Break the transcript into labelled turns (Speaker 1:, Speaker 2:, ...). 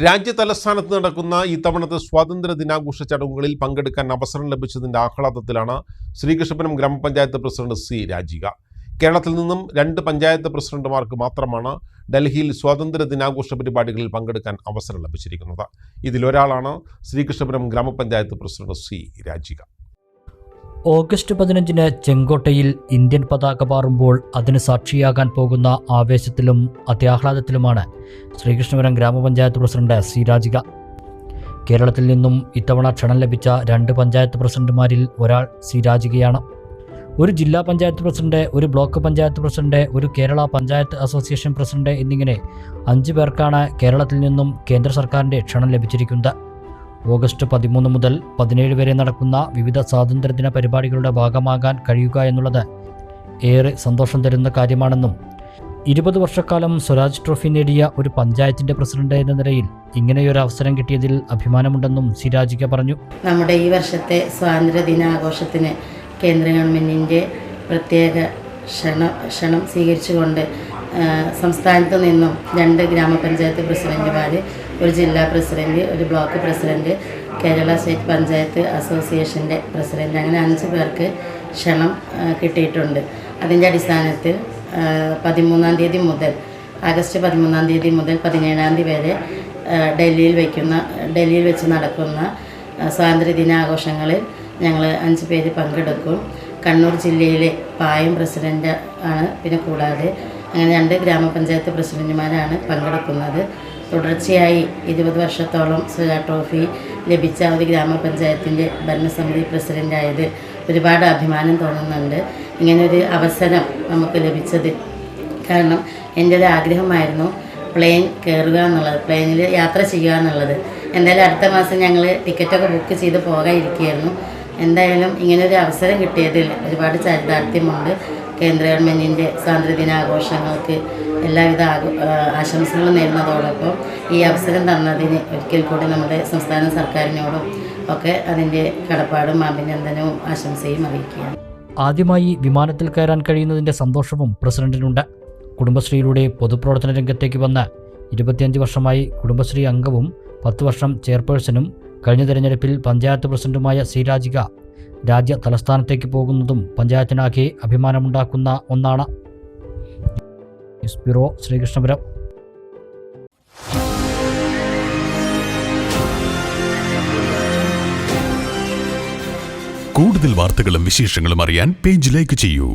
Speaker 1: രാജ്യതലസ്ഥാനത്ത് നടക്കുന്ന ഇത്തവണത്തെ സ്വാതന്ത്ര്യ ദിനാഘോഷ ചടങ്ങുകളിൽ പങ്കെടുക്കാൻ അവസരം ലഭിച്ചതിന്റെ ആഹ്ലാദത്തിലാണ് ശ്രീകൃഷ്ണപുരം ഗ്രാമപഞ്ചായത്ത് പ്രസിഡന്റ് സി രാജിക. കേരളത്തിൽ നിന്നും രണ്ട് പഞ്ചായത്ത് പ്രസിഡന്റുമാർക്ക് മാത്രമാണ് ഡൽഹിയിൽ സ്വാതന്ത്ര്യ ദിനാഘോഷ പരിപാടികളിൽ പങ്കെടുക്കാൻ അവസരം ലഭിച്ചിരിക്കുന്നത്. ഇതിലൊരാളാണ് ശ്രീകൃഷ്ണപുരം ഗ്രാമപഞ്ചായത്ത് പ്രസിഡന്റ് സി രാജിക.
Speaker 2: ഓഗസ്റ്റ് പതിനഞ്ചിന് ചെങ്കോട്ടയിൽ ഇന്ത്യൻ പതാക പാറുമ്പോൾ അതിന് സാക്ഷിയാകാൻ പോകുന്ന ആവേശത്തിലും അത്യാഹ്ലാദത്തിലുമാണ് ശ്രീകൃഷ്ണപുരം ഗ്രാമപഞ്ചായത്ത് പ്രസിഡന്റ് സി രാജിക കേരളത്തിൽ നിന്നും ഇത്തവണ ക്ഷണം ലഭിച്ച രണ്ട് പഞ്ചായത്ത് പ്രസിഡന്റുമാരിൽ ഒരാൾ സി രാജികയാണ് ഒരു ജില്ലാ പഞ്ചായത്ത് പ്രസിഡന്റ് ഒരു ബ്ലോക്ക് പഞ്ചായത്ത് പ്രസിഡന്റ് ഒരു കേരള പഞ്ചായത്ത് അസോസിയേഷൻ പ്രസിഡന്റ് എന്നിങ്ങനെ അഞ്ച് പേർക്കാണ് കേരളത്തിൽ നിന്നും കേന്ദ്ര സർക്കാരിന്റെ ക്ഷണം ലഭിച്ചിരിക്കുന്നത്. ഓഗസ്റ്റ് പതിമൂന്ന് മുതൽ പതിനേഴ് വരെ നടക്കുന്ന വിവിധ സ്വാതന്ത്ര്യദിന പരിപാടികളുടെ ഭാഗമാകാൻ കഴിയുക എന്നുള്ളത് ഏറെ സന്തോഷം തരുന്ന കാര്യമാണെന്നും ഇരുപത് വർഷക്കാലം സ്വരാജ് ട്രോഫി നേടിയ ഒരു പഞ്ചായത്തിന്റെ പ്രസിഡന്റ് എന്ന നിലയിൽ ഇങ്ങനെയൊരു അവസരം കിട്ടിയതിൽ അഭിമാനമുണ്ടെന്നും സിരാജിക പറഞ്ഞു.
Speaker 3: നമ്മുടെ ഈ വർഷത്തെ സ്വാതന്ത്ര്യ ദിനാഘോഷത്തിന് കേന്ദ്ര ഗവൺമെന്റിന്റെ പ്രത്യേക ക്ഷണം ക്ഷണം സ്വീകരിച്ചുകൊണ്ട് സംസ്ഥാനത്ത് നിന്നും രണ്ട് ഗ്രാമപഞ്ചായത്ത് പ്രസിഡന്റുമാർ ഒരു ജില്ലാ പ്രസിഡന്റ് ഒരു block president Kerala state panchayat അസോസിയേഷന്റെ പ്രസിഡന്റ് അങ്ങനെ അഞ്ച് പേർക്ക് ക്ഷണം കിട്ടിയിട്ടുണ്ട്. അതിന്റെ അടിസ്ഥാനത്തിൽ പതിമൂന്നാം തീയതി മുതൽ ആഗസ്റ്റ് പതിമൂന്നാം തീയതി മുതൽ പതിനേഴാം തീയതി വരെ ഡൽഹിയിൽ വയ്ക്കുന്ന ഡൽഹിയിൽ വെച്ച് നടക്കുന്ന സ്വാതന്ത്ര്യദിനാഘോഷങ്ങളിൽ ദിനാഘോഷങ്ങളിൽ ഞങ്ങൾ അഞ്ച് പേര് പങ്കെടുക്കും. കണ്ണൂർ ജില്ലയിലെ പായം പ്രസിഡന്റ് ആണ് പിന്നെ കൂടാതെ അങ്ങനെ രണ്ട് ഗ്രാമപഞ്ചായത്ത് പ്രസിഡന്റുമാരാണ് പങ്കെടുക്കുന്നത്. തുടർച്ചയായി ഇരുപത് വർഷത്തോളം സുജാ ട്രോഫി ലഭിച്ച ഒരു ഗ്രാമപഞ്ചായത്തിന്റെ ഭരണസമിതി പ്രസിഡന്റായത് ഒരുപാട് അഭിമാനം തോന്നുന്നുണ്ട്. ഇങ്ങനൊരു അവസരം നമുക്ക് ലഭിച്ചത്. കാരണം എന്റെ ഒരു ആഗ്രഹമായിരുന്നു പ്ലെയിൻ കയറുക എന്നുള്ളത് പ്ലെയിനിൽ യാത്ര ചെയ്യുക എന്നുള്ളത്. എന്തായാലും അടുത്ത മാസം ഞങ്ങൾ ടിക്കറ്റൊക്കെ ബുക്ക് ചെയ്ത് പോകാനിരിക്കുകയായിരുന്നു. എന്തായാലും ഇങ്ങനൊരു അവസരം കിട്ടിയതിൽ ഒരുപാട് ചരിതാർത്ഥ്യമുണ്ട്. കേന്ദ്ര ഗവൺമെന്റിന്റെ സ്വാതന്ത്ര്യ ദിനാഘോഷങ്ങൾക്ക് എല്ലാവിധ ആശംസകളും നേരുന്നതോടൊപ്പം ഈ അവസരം തന്നതിന് ഒരിക്കൽ കൂടി നമ്മുടെ സംസ്ഥാന സർക്കാരിനോടും ഒക്കെ അതിന്റെ കടപ്പാടും അഭിനന്ദനവും ആശംസയും അറിയിക്കുകയാണ്.
Speaker 2: ആദ്യമായി വിമാനത്തിൽ കയറാൻ കഴിയുന്നതിന്റെ സന്തോഷവും പ്രസിഡന്റിനുണ്ട്. കുടുംബശ്രീയിലൂടെ പൊതുപ്രവർത്തന രംഗത്തേക്ക് വന്ന ഇരുപത്തിയഞ്ച് വർഷമായി കുടുംബശ്രീ അംഗവും പത്ത് വർഷം ചെയർപേഴ്സണും കഴിഞ്ഞ തെരഞ്ഞെടുപ്പിൽ പഞ്ചായത്ത് പ്രസിഡന്റുമായ സി രാജിക രാജ്യ തലസ്ഥാനത്തേക്ക് പോകുന്നതും പഞ്ചായത്തിനാകെ അഭിമാനമുണ്ടാക്കുന്ന ഒന്നാണ്. News bureau Sreekrishnapuram.
Speaker 4: കൂടുതൽ വാർത്തകളും വിശേഷങ്ങളും അറിയാൻ പേജ് ലൈക്ക് ചെയ്യൂ.